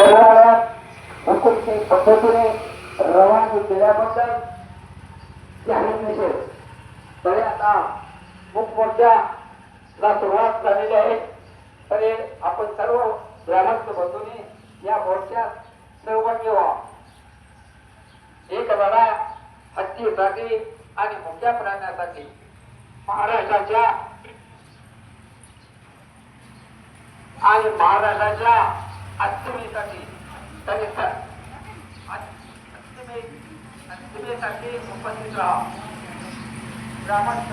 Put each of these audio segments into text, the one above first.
शरीरात हुकुमची पद्धतीने रवानगी केल्याबद्दल जाहीर निषेध तरी आता मुखमोर्चाला सुरुवात झालेली आहे. तरी आपण सर्व ग्रामस्थ बंधूंनी या मोर्चात सहभागी व्हा. एक लढा हत्तीसाठी आणि मोठ्या प्राण्यासाठी महाराष्ट्राच्या आणि महाराष्ट्राच्या अस्मितेसाठी तरी अस्मिते अस्मितेसाठी उपस्थित राहा ग्रामस्थ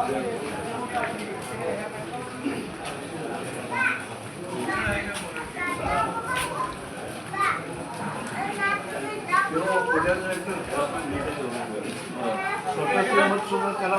मोर्चात आता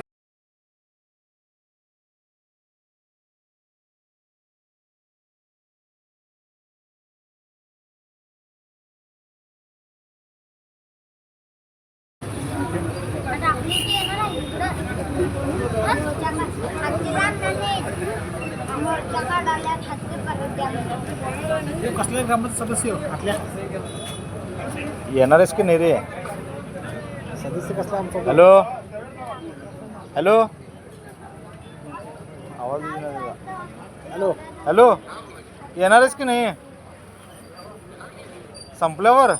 कसले ग्रामपंचायत सदस्य हो? आपल्या? येणार आहेस की नाही रे? सदस्य कसला आमचा? हॅलो? हॅलो? आवाज. हॅलो? हॅलो? येणार आहेस की नाही? संपल्यावर?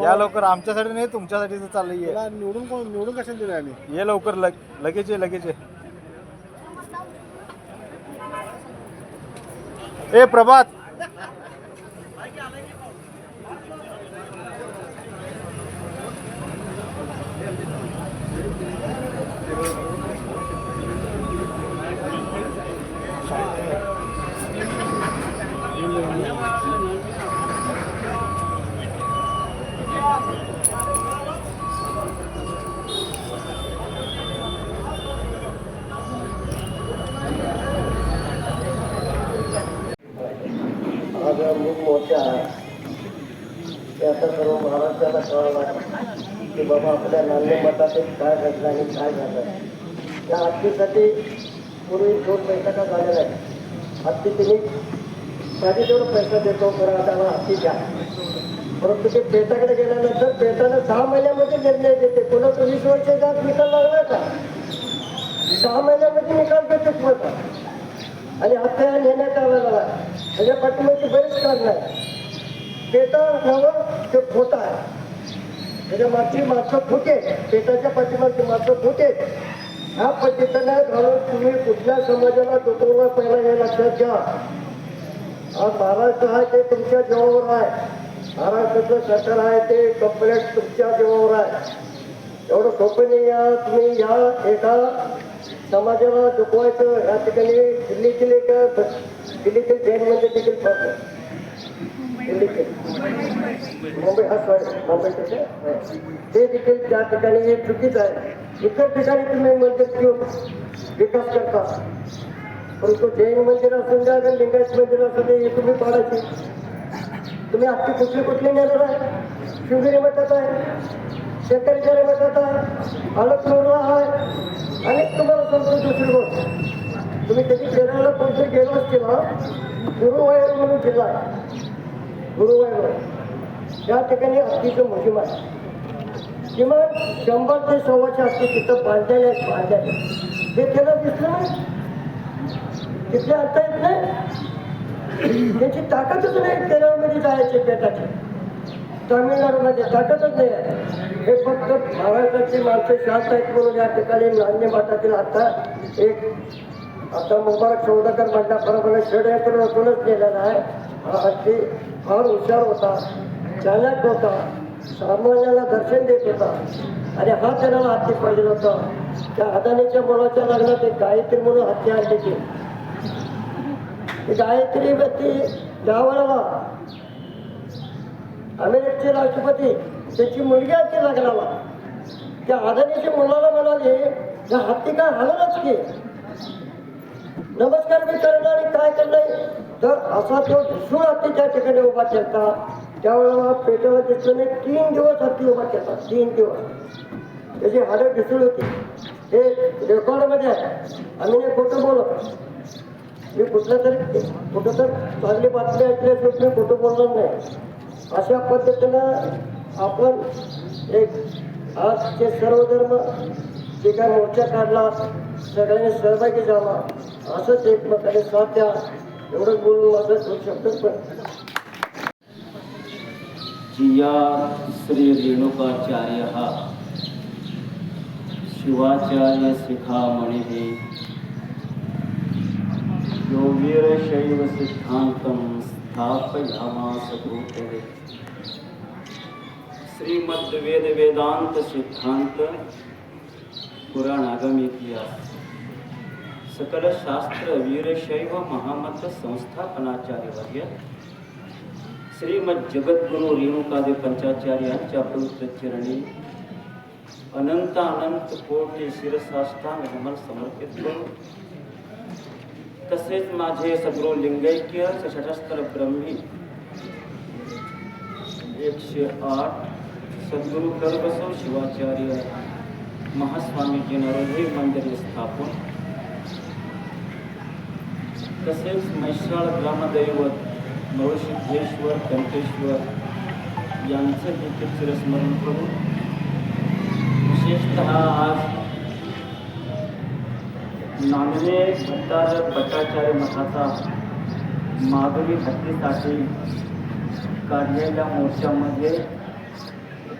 या लवकर आमच्यासाठी नाही तुमच्यासाठी तर चाललं ये तुला निवडून कोण निवडून कशाला दिलं आम्ही? ये लवकर लग लगेच ये लगेच ये. ए प्रभात आज मूक मोर्चा आहे. ते आता सर्व महाराष्ट्राला कळवणार की बाबा आपल्या नांदेड मठातील काय घडलं आणि काय झालं. त्या हत्तीसाठी पूर्वी दोन बैठका झालेल्या आहेत हत्ती तुम्ही पाहिजे तेवढं पैसा देतो खरं आता मला हत्ती द्या. परंतु ते पेटाकडे गेल्यानंतर पेटानं सहा महिन्यामध्ये निर्णय देते. कोणाचं वीस वर्षाचा निकाल लागला का? सहा महिन्यामध्ये निकाल देते कोणाचा आणि हत्या नेण्यात आलेला त्याच्या म्हणजे पाठीमागची बरेच कारण आहे पेटा नवं ते खोटा आहे म्हणजे त्याच्या मागची मात्र फुटे. पेटाच्या पाठिंबाची मात्र फुटे. ह्या पद्धतीने घालून तुम्ही कुठल्या समाजाला दुखवला पहिला हे लक्षात घ्या. आज महाराष्ट्र आहे ते तुमच्या जीवावर आहे. महाराष्ट्राचं सरकार आहे ते कंप्लेंट तुमच्या जीवावर आहे. एवढं सोपं नाही या तुम्ही या एका समाजाला दुखवायचं या ठिकाणी दिल्लीतील एक दिल्लीतील जैनमध्ये देखील पडलं मुंबई हा सॉरी मुंबईचं ते ते देखील त्या ठिकाणी हे चुकीचं आहे इतर ठिकाणी तुम्ही मंदिर घेऊन विकास करता. परंतु जैन मंदिर असून द्या तर लिंगायत मंदिर असू दे हे तुम्ही पाडायचे. तुम्ही आजची कुठली कुठली नेणार आहे? शिवगिरी मठात आहे शेतकरी मठात आहे अलगपूरला आहे आणि तुम्हाला सांगतो दुसरी गोष्ट. तुम्ही कधी केरळला कोणतरी गेलो किंवा गुरुवायर म्हणून जिल्हा गुरुवायर त्या ठिकाणी हत्तीचं मोहिम आहे. किमान शंभर ते सव्वाशे हत्ती तिथं बांधलेले आहेत बांधलेले हे त्याला दिसलं नाही. तिथले आता येत नाही. त्याची ताकदच नाही केरळमध्ये जायची पेटाची तामिळनाडूमध्ये ताकदच नाही आहे. हे फक्त महाराष्ट्राची माणसं शांत आहेत म्हणून या ठिकाणी नान्य माठातील आता एक आता मुबारक सौदागर मंडळाप्रमाणे षडयंत्र रचूनच गेलेला आहे. हा हत्ती फार हुशार होता चालक होता सामान्याला दर्शन देत होता. आणि हा त्याला हत्ती पाहिजे होता. त्या अदानीच्या मुलाच्या लग्नात एक गायत्री म्हणून हत्या आणली ती गायत्री व्यक्ती गावाला अमेरिकेचे राष्ट्रपती त्याची मुलगी आहे लग्नाला त्या आदानीच्या मुलाला म्हणाले या हत्ती काय हलवलंच की? नमस्कार मी करणार आणि काय करणार तर असा तो ढिसूळ हत्ती त्या ठिकाणी उभा केला त्यावेळेला पेटाला दिसल्याने नाही तीन दिवस हत्ती उभा केला तीन दिवस. त्याची हाडं ढिसूळ होती. हे रेकॉर्डमध्ये आहे. आम्ही नाही खोटं बोलत. मी कुठलं तरी कुठं तर चांगली बातमी ऐकली असेल मी खोटं बोलणार नाही. अशा पद्धतीनं आपण एक आजचे सर्व धर्म जे काय मोर्चा काढला सगळ्यांनी सहभागी झाला. असंच एकमेकाने साथ द्या. एवढंच बोलून माझं दोन शब्द पण. जिया श्री रेणुकाचार्य हा. शिवाचार्य शिखामणी हे. योगीरशैव सिद्धान्तं स्थापयामास भूतले श्रीमद्वेद वेदांत सिद्धांत पुराणागम इतिहास सकल शास्त्र वीरशैव महामत संस्थापनाचार्य वर्य श्रीमद जगद्गुरु रेणुकादेव पंचाचार्य यांच्या पवित्र चरणी. अनंत अनंत कोटी शिरसाष्टांग नमन समर्पित करू. तसेच माझे सद्गुरु लिंगैक्य षटस्तर ब्रह्मी. एकशे आठ सद्गुरु कर्बसव शिवाचार्य महास्वामीजी नरहरी मंदिर स्थापन. तसेच म्हैसाळ ग्रामदैवत नवसिद्धेश्वर कंठेश्वर यांचं देखील चिरस्मरण करू विशेषत आज नांदणे भट्टार भट्टाचार्य मठाचा माधवी हत्तीसाठी काढलेल्या मोर्चामध्ये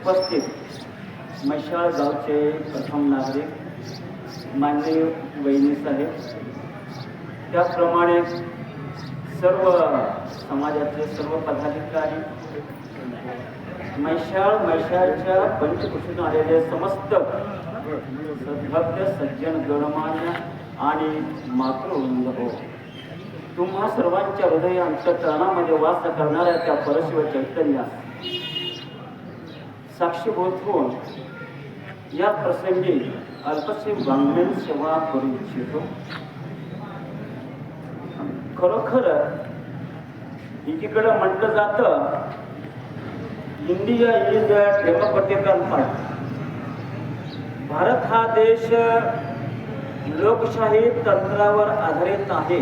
उपस्थित मशाळ गावचे प्रथम नागरिक माननीय वहिनी साहेब. त्याप्रमाणे सर्व समाजाचे सर्व पदाधिकारी मैशाळ मैशाळच्या पंचकृषीतून आलेले समस्त सद्भक्त सज्जन गणमान्य आणि मातृवृंद हो. तुम्हा सर्वांच्या हृदय अंतकरणामध्ये वास करणाऱ्या त्या परशिव चैतन्यास साक्षीभूत होऊन या प्रसंगी अल्पशी वाङ्मयीन सेवा करू इच्छितो. खरोखर एकीकडं म्हटलं जातं India is a democratical party Bharat हा देश लोकशाही तंत्रावर आधारित आहे.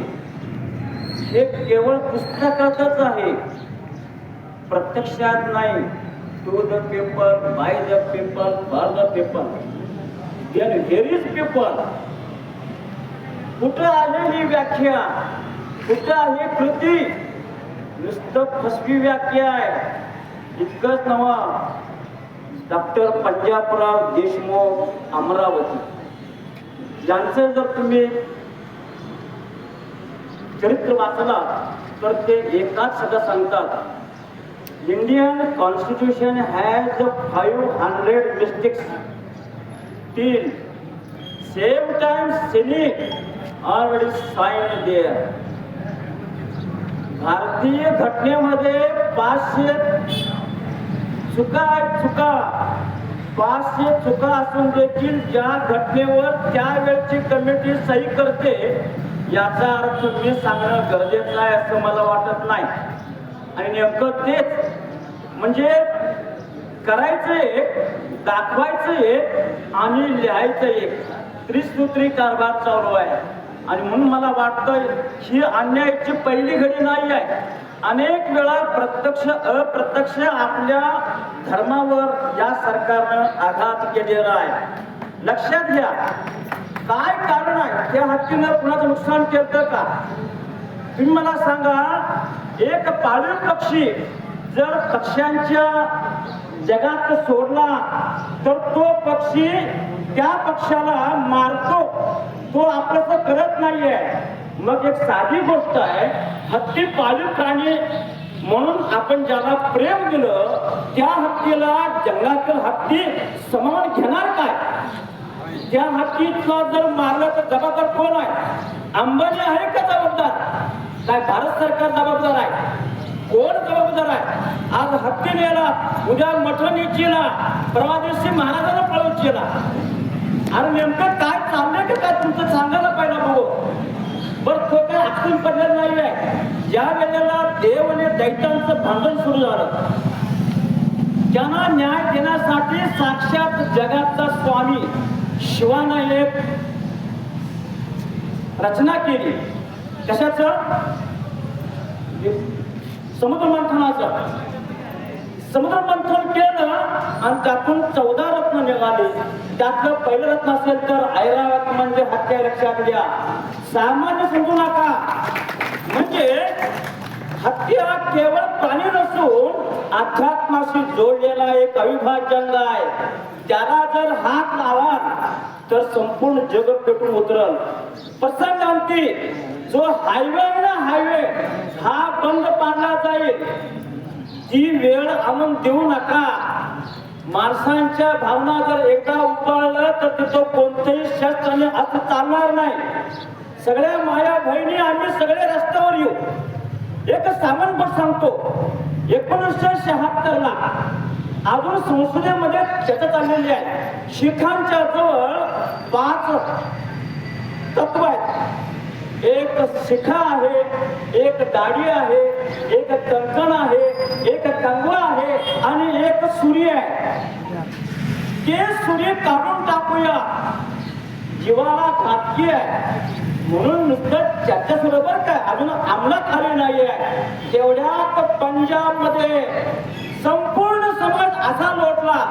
हे केवळ पुस्तकातच आहे. प्रत्यक्षात नाही. To the paper by the paper for the paper. Then where is paper. कुठं आले ही व्याख्या? कुठं आहे कृती? नुसतं फसवी व्याख्या आहे. इतकंच नवा डॉक्टर पंजाबराव देशमुख अमरावती. यांचं जर तुम्ही चरित्र वाचला तर ते एकाच सगळं सांगतात. Indian constitution has five hundred mistakes तीन same time cynic already signed there भारतीय घटनेमध्ये पाचशे चुका आहेत चुका. पाचशे चुका असून देखील ज्या घटनेवर त्यावेळची कमिटी सही करते याचा अर्थ मी सांगणं गरजेचं आहे असं मला वाटत नाही. आणि नेमकं तेच म्हणजे करायचं एक एक आणि लिहायचं एक. त्रिसूत्री कारभार चालू आहे. आणि म्हणून मला वाटतं ही अन्यायाची पहिली घडी नाही आहे. अनेक वेळा प्रत्यक्ष अप्रत्यक्ष आपल्या धर्मावर या सरकारनं आघात केलेला आहे. लक्षात घ्या. काय कारण आहे? त्या हत्तीनं कुणाचं नुकसान केलं का? तुम्ही मला सांगा एक पाळीव पक्षी जर पक्ष्यांच्या जगात सोडला तर तो पक्षी त्या पक्षाला मारतो. तो आपलं करत नाहीये. मग एक साधी गोष्ट आहे हत्ती पाळीव प्राणी म्हणून आपण ज्याला प्रेम दिलं त्या हत्तीला जंगलातील हत्ती समान घेणार काय? त्या हत्तीला जर मारलं तर जबाबदार कोण आहे? अंबानी आहे का जबाबदार? काय भारत सरकार जबाबदार आहे. कोण जबाबदार आहे? आज हत्ती नेला उद्या मठण इच्छिला परवा दिवशी महाराजांना पळवून अरे नेमकं काय चाललंय का काय? तुमचं सांगायला पाहिजे बघू बरं तो काय आखून पडलेला नाही आहे ज्या वेळेला देव आणि दैतांचं भांडण सुरू झालं. त्यांना न्याय देण्यासाठी साक्षात जगाचा स्वामी शिवानं एक रचना केली. कशाच? समुद्र मंथनाचं. समुद्र मंथन केलं आणि त्यातून चौदा रत्न निघाले. त्यातलं पहिलं रत्न असेल तर ऐरावत म्हणजे हत्या लक्षात घ्या. सामान्य समजू नका. म्हणजे हत्या केवळ प्राणी नसून अध्यात्माशी जोडलेला एक अविभाज्य अंग आहे. त्याला जर हात लावा तर संपूर्ण जग पेटून उतरल. प्रसंगांती जो हायवे आहे ना हायवे हा बंद पाडला जाईल. ती वेळ आणून देऊ नका. माणसांच्या भावना जर एकदा उपाळलं तर तिथं कोणतेही आणि असं चालणार नाही. सगळ्या माया बहिणी आम्ही सगळे रस्त्यावर येऊ. एक सामान पण सांगतो. एकोणीसशे शहात्तर ला अजून संसदेमध्ये चर्चा चाललेली आहे. शिखांच्या जवळ पाच तत्व एक शिखा आहे एक दाढी आहे एक कंकण आहे एक कंगवा आहे आणि एक सूर्य आहे. ते सूर्य काढून टाकूया. जीवाला घातकी आहे. म्हणून नुसतं त्याच्याबरोबर काय? अजून अंमलात आले नाही आहे तेवढ्यात पंजाबमध्ये संपूर्ण समाज असा लोटला.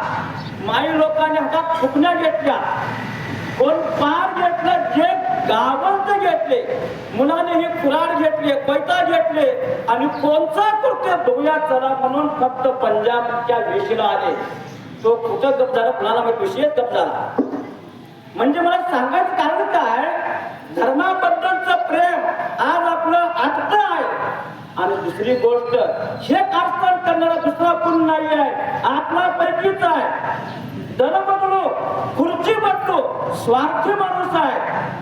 माई लोकांनी हातात फुकण्या घेतल्या. कोण पार घेतलं जे गावंत घेतले मुलाने हे कुराड घेतले पैता घेतले आणि कोणचा करते बघूया चला म्हणून फक्त पंजाबच्या वेशीला आले. तो कुठं गप झाला? कुणाला माहीत? विषयच गप झाला. म्हणजे मला सांगायचं कारण काय? धर्माबद्दलच प्रेम आज आपलं आटत आहे. आणि दुसरी गोष्ट हे कारस्थान करणारा दुसरा कोण नाही आहे आपला पैकीच आहे. दर बदलो खुर्ची बदलो स्वार्थी माणूस आहे.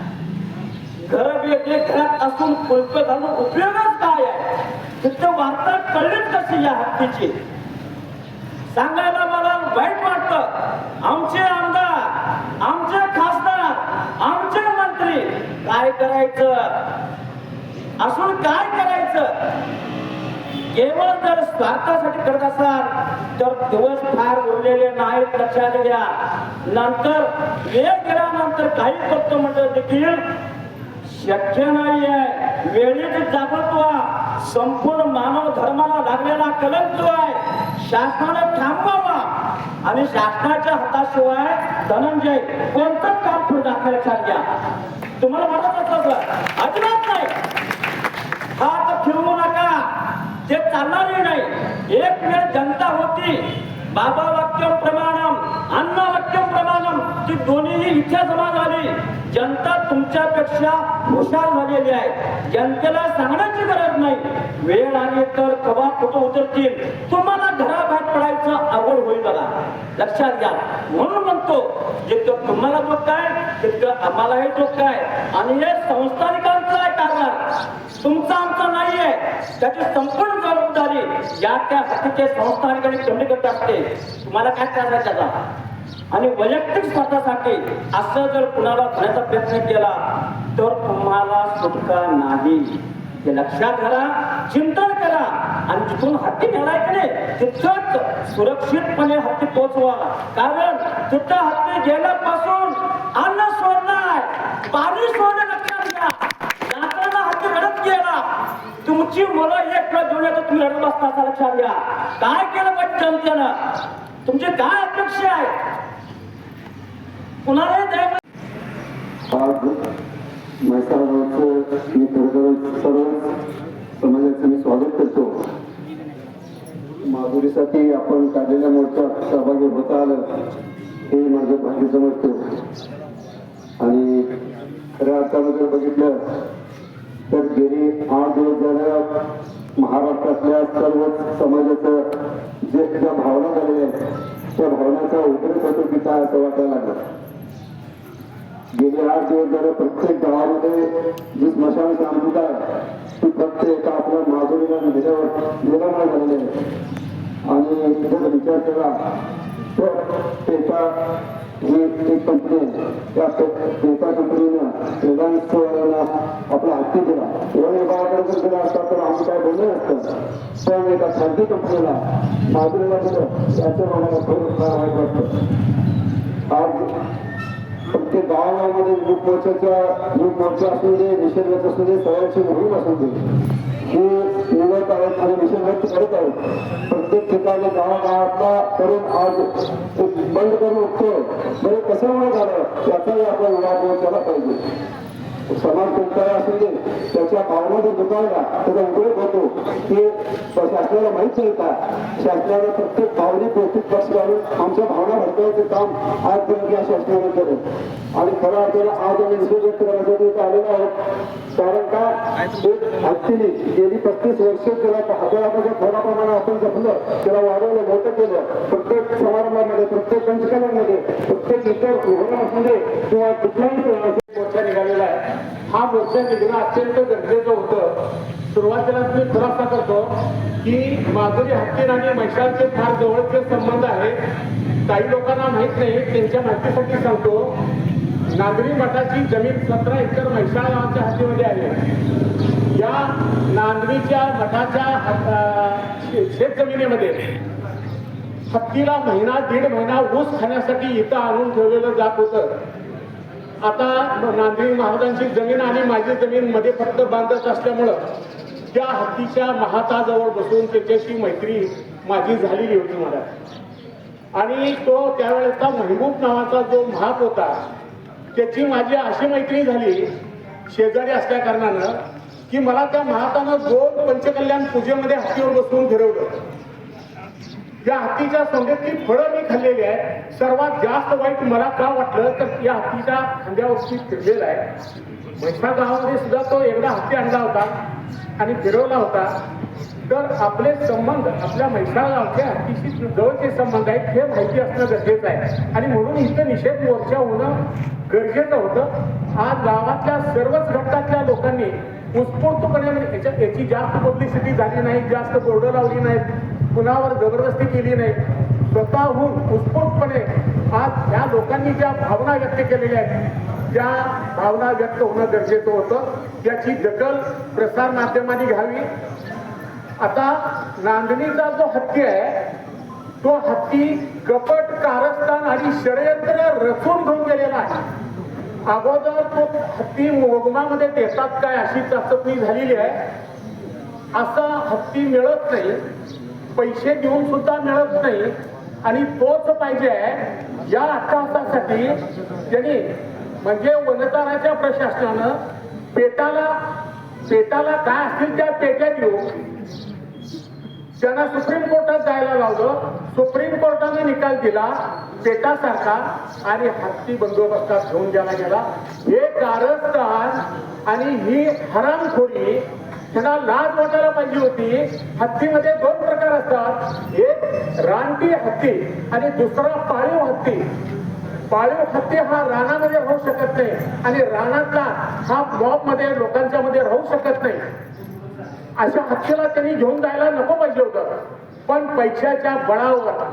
घर वेगळे घरात असून कुलप घालून उपयोगच काय आहे? तिथं वार्ता कळलीच कशी या हत्तीची? सांगायला मला वाईट वाटतं. आमचे आमदार आमचे खासदार आमचे मंत्री काय करायचं? असून काय करायचं? केवळ जर स्वार्थासाठी करत असाल तर दिवस फार उरलेले नाहीत लक्षात घ्या. नंतर वेळ गेल्यानंतर काही करतो म्हणजे देखील शक्य नाही आहे वेळेत जागृत संपूर्ण मानव धर्माला लागलेला कलंक जो आहे शासनाने थांबवावा. आणि शासनाच्या हाताशिवाय धनंजय कोणतंच काम पुढे दाखवायला लक्षात घ्या तुम्हाला म्हणत असं अजिबात नाही. हात फिरवू नका. ते चालणारही नाही. एक वेळ जनता होती. बाबा वाक्यम प्रमाणम अन्न वाक्यम प्रमाणम. ती दोन्हीही इच्छा जमा झाली. जनता तुमच्यापेक्षा हुशार झालेली आहे. जनतेला सांगण्याची गरज नाही. वेळ आली तर कवा कुठं उतरतील? तुम्हाला घराबाहेर पडायचं आवड होईल बघा. लक्षात घ्या. म्हणून म्हणतो जितकं तुम्हाला दुःख आहे तितकं आम्हालाही दुःख आहे. आणि हे संस्थानिकांचं आहे कारण तुमचा आमचा नाही आहे त्याची संपूर्ण जबाबदारी या त्या हक्कीचे संस्थानिकांनी कमी करत असते. तुम्हाला काय त्रास आहे त्याचा? आणि वैयक्तिक स्वार्थासाठी असं जर कुणाला होण्याचा प्रयत्न केला तर तुम्हाला सुटका नाही. हे लक्षात घाला चिंतन करा. आणि जिथून हत्ती नेलाय की नाही तिथंच सुरक्षितपणे हत्ती पोहोचवा. कारण तिथं हत्ती गेल्यापासून अन्न सोडणार पाणी सोडणं लक्षात घ्या. जाताना हत्ती रडत गेला. तुमची मुलं एक वेळ तुम्ही रडत बसता लक्षात घ्या. काय केलं पाहिजे जनतेनं तुमची काय अपेक्षा आहे? कुणालाही द्यायला आज मी खरं सर्व समाजाचं मी स्वागत करतो. माधुरीसाठी आपण काढलेल्या मोर्चात सहभागी होता आलं हे माझं भाग्य समजतो. आणि खऱ्या अर्थामध्ये बघितलं तर गेली आठ दिवस झाल्या महाराष्ट्रातल्या सर्व समाजाचं जे ज्या भावना झालेल्या आहेत त्या भावनाचा उद्रेक होतो की काय असं वाटायला लागलं. गेले आठ दिवस झाले प्रत्येक गावामध्ये जी स्मशान शांतता आहे ती प्रत्येक आपल्या माधुरीला दिल्यावर निर्माण झालेली आहे. आणि जर विचार केला तर पेटा ही एक कंपनी आहे त्या पेटा कंपनीनं रिलायन्स आपला हत्ती दिला. वन विभागाकडे जर दिला असता तर आम्ही काय बोललं नसतं. पण एका खाजगी कंपनीला माधुरीला दिलं याचं मला खूप फार वाईट वाटतं. आज ते गावागावामध्ये ग्रुप मोर्चाच्या ग्रुप मोर्चा असू दे निषेध असू दे सगळ्यांची मोहीम असू दे. ही निवडत आहेत आणि निषेध व्यक्त करत आहेत. प्रत्येक ठिकाणी गावागावातला करून आज बंद करून उठतोय बरं कशामुळे झालं? याचाही आपण विवाह केला पाहिजे. समाज कोणताही असू दे त्याच्या भावना जर दुखावल्या त्याचा उपयोग होतो. हे शासनाला माहीत नाही का शासनाला प्रत्येक भावनिक गोष्टीत पक्ष घालून आमच्या भावना भडकवायचं काम आजपर्यंत या शासनाने केलं. आणि खरं अर्थानं आज आम्ही निषेध व्यक्त करण्यासाठी इथं आलेलो आहोत. कारण का? हत्तीने गेली पस्तीस वर्ष त्याला हजाराच्या प्रमाणात आपण जपलं त्याला वाढवलं मोठं केलं. प्रत्येक समारंभामध्ये प्रत्येक पंचकलांमध्ये प्रत्येक इतर रुग्णामध्ये किंवा कुठल्याही हा मोर्चा निघणं अत्यंत गरजेचं होतं. सुरुवातीला मी खुलासा करतो की माधुरी हत्तीर आणि महिषांचे फार जवळचे संबंध आहेत. काही लोकांना माहीत नाही त्यांच्या माहितीसाठी सांगतो. नागरी मठाची जमीन सतरा एकर म्हैसाळ गावाच्या हद्दीमध्ये आहे. या नांदणीच्या मठाच्या शेत जमिनीमध्ये हत्तीला महिना दीड महिना ऊस खाण्यासाठी इथं आणून ठेवलेलं जात होतं. आता नांदेड महाराजांची जमीन आणि माझी जमीन मध्ये फक्त बांधत असल्यामुळं त्या हत्तीच्या महाताजवळ बसून त्याच्याशी मैत्री माझी झालेली होती मला. आणि तो त्यावेळेचा महबूब नावाचा जो महाप होता त्याची माझी अशी मैत्री झाली शेजारी असल्या कारणानं की मला त्या महातानं दोन पंचकल्याण पूजेमध्ये हत्तीवर बसवून फिरवलं. या हत्तीच्या सोंडेतली फळं मी खाल्लेली आहे सर्वात जास्त वाईट मला का वाटलं तर या हत्तीच्या खांद्यावरती फिरलेला आहे. म्हैसाळ गावामध्ये सुद्धा तो एकदा हत्ती आणला होता आणि फिरवला होता. तर आपले संबंध आपल्या म्हैसाळ गावच्या हत्तीशी जवळचे संबंध आहेत हे माहिती असणं गरजेचं आहे. आणि म्हणून इथं निषेध मोर्चा होणं गरजेचं होतं. आज गावातल्या सर्वच घटकातल्या लोकांनी उत्स्फूर्तपणे म्हणजे याच्या याची जास्त पब्लिसिटी झाली नाही जास्त बोर्ड लावली नाहीत. कुणावर जबरदस्ती केली नाही. स्वतःहून उत्स्फूर्तपणे आज या लोकांनी ज्या भावना व्यक्त केलेल्या आहेत त्या भावना व्यक्त होणं गरजेचं होतं याची दखल प्रसार माध्यमांनी घ्यावी. आता नांदणीचा जो हत्ती आहे तो हत्ती कपट कारस्थान आणि षडयंत्र रचून घेऊन गेलेला आहे. अगोदर तो हत्ती मोगमामध्ये देतात काय अशी चाचपणी झालेली आहे. असा हत्ती मिळत नाही. पैसे घेऊन सुद्धा मिळत नाही. आणि तोच पाहिजे या अट्टहासासाठी त्यांनी म्हणजे वनताराच्या प्रशासनानं पेटाला पेटाला काय असतील त्या पेट्या घेऊन त्यांना सुप्रीम कोर्टात जायला लावलं. सुप्रीम कोर्टाने निकाल दिला पेटासारखा आणि हत्ती बंदोबस्तात घेऊन द्यायला गेला. हे कारस्थान आणि ही हरामखोरी त्यांना लाज वाटायला पाहिजे होती. हत्तीमध्ये दोन प्रकार असतात. एक रानटी हत्ती आणि दुसरा पाळीव हत्ती. पाळीव हत्ती हा रानामध्ये राहू शकत नाही आणि रानातला हा मॉबमध्ये लोकांच्या मध्ये राहू शकत नाही. अशा हत्तीला त्यांनी घेऊन जायला नको पाहिजे होतं. पण पैशाच्या बळावर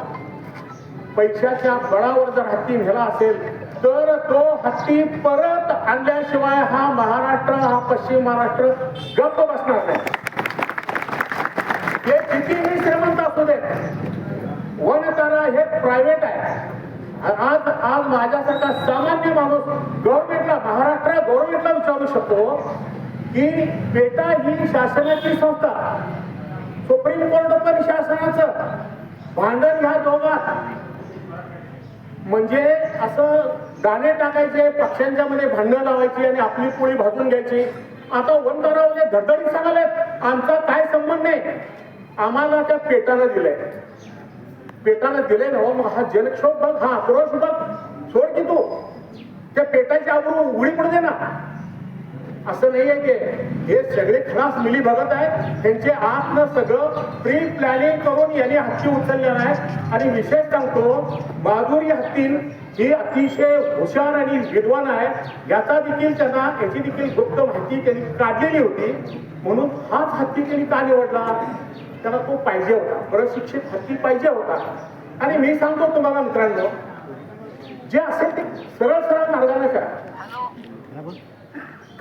पैशाच्या बळावर जर हत्ती नेला असेल तर तो हत्ती परत आणल्याशिवाय हा महाराष्ट्र हा पश्चिम महाराष्ट्र गप्प बसणार नाही. हे कितीही श्रीमंत असू दे वनतारा हे प्रायव्हेट आहे. आज आज माझ्यासारखा सामान्य माणूस गव्हर्नमेंटला महाराष्ट्र गव्हर्नमेंटला विचारू शकतो की पेटा ही शासनाची संस्था सुप्रीम कोर्ट पण शासनाचं. भांडण ह्या दोघात. म्हणजे असं दाणे टाकायचे पक्ष्यांच्या मध्ये भांडणं लावायची आणि आपली पोळी भाजून घ्यायची. आता वनतरावले धडधडीत सांगाले आमचा काय संबंध नाही. आम्हाला त्या पेटानं दिलंय. पेटानं दिलंय ना हो, मग हा जनक्षोभ बघ हा आक्रोश बघ. सोड की तू. त्या पेटाची आबरू उघडी पडू दे ना. असं नाही आहे की हे सगळे खास मिली बघत आहेत. त्यांचे आतनं सगळं प्री प्लॅनिंग करून यांनी हत्ती उचललेला आहे. आणि विशेष सांगतो माधुरी हत्तीन ही अतिशय हुशार आणि विद्वान आहे याचा देखील त्यांना याची देखील गुप्त माहिती त्यांनी काढलेली होती. म्हणून हाच हत्ती त्यांनी का निवडला? त्याला तो पाहिजे होता. प्रशिक्षित हत्ती पाहिजे होता. आणि मी सांगतो तुम्हाला मित्रांनो जे असेल ते सरळ सरळ मार्गाने करा.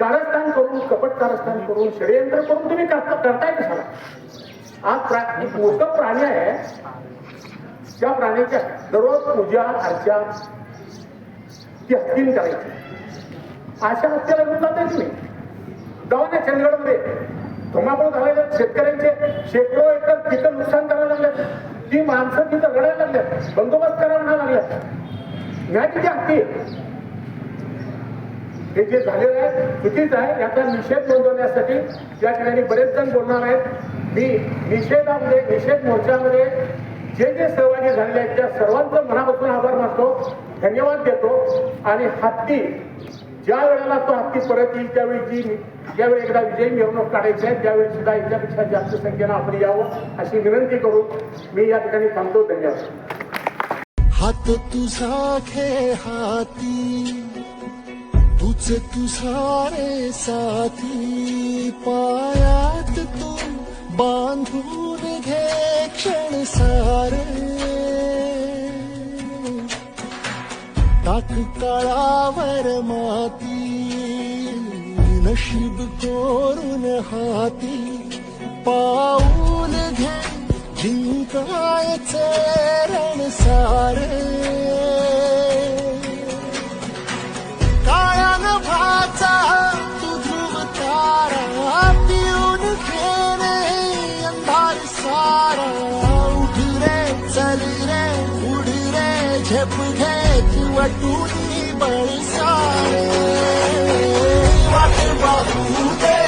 कारस्थान करून कपट कारस्थान करून षडयंत्र करून तुम्ही करता करताय कशाला? आज प्रा- एक मोठं प्राणी आहे. त्या प्राण्याच्या दररोज पूजा अर्चा ती हत्तीन करायची. अशा हत्याला घेऊन जाताय तुम्ही. जाऊन या चंदगडमध्ये. धुमाकूळ झालेल्या शेतकऱ्यांचे शेकडो एकर तिथं नुकसान करायला लागले ती माणसं तिथं रडायला लागल्यात. बंदोबस्त करायला लागल्यात. न्याय किती हत्ती हे जे झालेलं आहे चुकीच आहे याचा निषेध नोंदवण्यासाठी या ठिकाणी बरेच जण बोलणार आहेत. मी निषेधामध्ये निषेध मोर्चामध्ये जे जे सहभागी झालेले आहेत त्या सर्वांचं मनापासून आभार मानतो धन्यवाद देतो. आणि हत्ती ज्या वेळेला तो हत्ती परत येईल त्यावेळी जी ज्यावेळी एकदा विजयी मिरवणूक काढायची आहे त्यावेळी सुद्धा याच्यापेक्षा जास्त संख्येनं आपण यावं अशी विनंती करून मी या ठिकाणी थांबतो. धन्यवाद. हात तुझा घे हाती. तुझ तुझारे साथी पायात तू बांधून घे क्षण सारे. टाक काळावर माती नशीब कोरून हाती. पाऊल घे जिंकायचे रण सारे. काळ्यान भाचा तू ध्रुव तारा पिऊन घेणे अंधार सारा उठ रे चल रे उड रे झेप घे तू वाटून बळसारे वाट दे.